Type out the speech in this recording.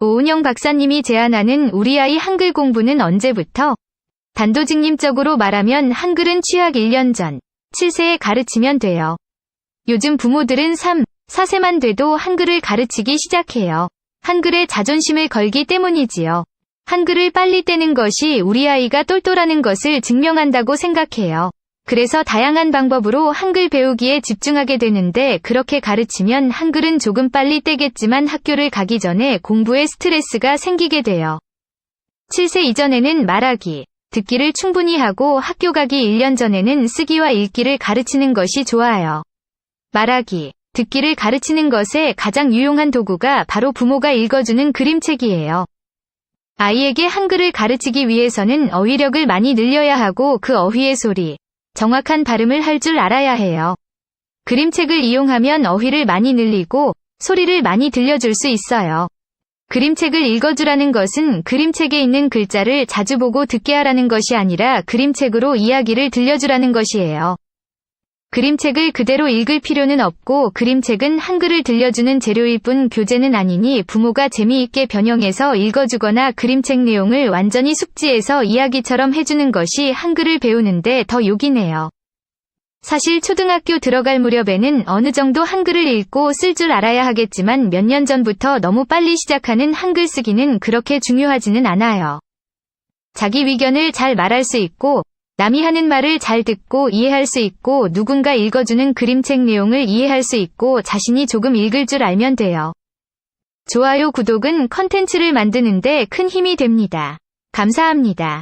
오은영 박사님이 제안하는 우리 아이 한글 공부는 언제부터? 단도직림적으로 말하면 한글은 취학 1년 전, 7세에 가르치면 돼요. 요즘 부모들은 3, 4세만 돼도 한글을 가르치기 시작해요. 한글에 자존심을 걸기 때문이지요. 한글을 빨리 떼는 것이 우리 아이가 똘똘하는 것을 증명한다고 생각해요. 그래서 다양한 방법으로 한글 배우기에 집중하게 되는데 그렇게 가르치면 한글은 조금 빨리 떼겠지만 학교를 가기 전에 공부에 스트레스가 생기게 돼요. 7세 이전에는 말하기, 듣기를 충분히 하고 학교 가기 1년 전에는 쓰기와 읽기를 가르치는 것이 좋아요. 말하기, 듣기를 가르치는 것에 가장 유용한 도구가 바로 부모가 읽어주는 그림책이에요. 아이에게 한글을 가르치기 위해서는 어휘력을 많이 늘려야 하고 그 어휘의 소리, 정확한 발음을 할 줄 알아야 해요. 그림책을 이용하면 어휘를 많이 늘리고 소리를 많이 들려줄 수 있어요. 그림책을 읽어주라는 것은 그림책에 있는 글자를 자주 보고 듣게 하라는 것이 아니라 그림책으로 이야기를 들려주라는 것이에요. 그림책을 그대로 읽을 필요는 없고 그림책은 한글을 들려주는 재료일 뿐 교재는 아니니 부모가 재미있게 변형해서 읽어주거나 그림책 내용을 완전히 숙지해서 이야기처럼 해주는 것이 한글을 배우는데 더 요긴해요. 사실 초등학교 들어갈 무렵에는 어느 정도 한글을 읽고 쓸 줄 알아야 하겠지만 몇 년 전부터 너무 빨리 시작하는 한글 쓰기는 그렇게 중요하지는 않아요. 자기 의견을 잘 말할 수 있고 남이 하는 말을 잘 듣고 이해할 수 있고 누군가 읽어주는 그림책 내용을 이해할 수 있고 자신이 조금 읽을 줄 알면 돼요. 좋아요 구독은 컨텐츠를 만드는데 큰 힘이 됩니다. 감사합니다.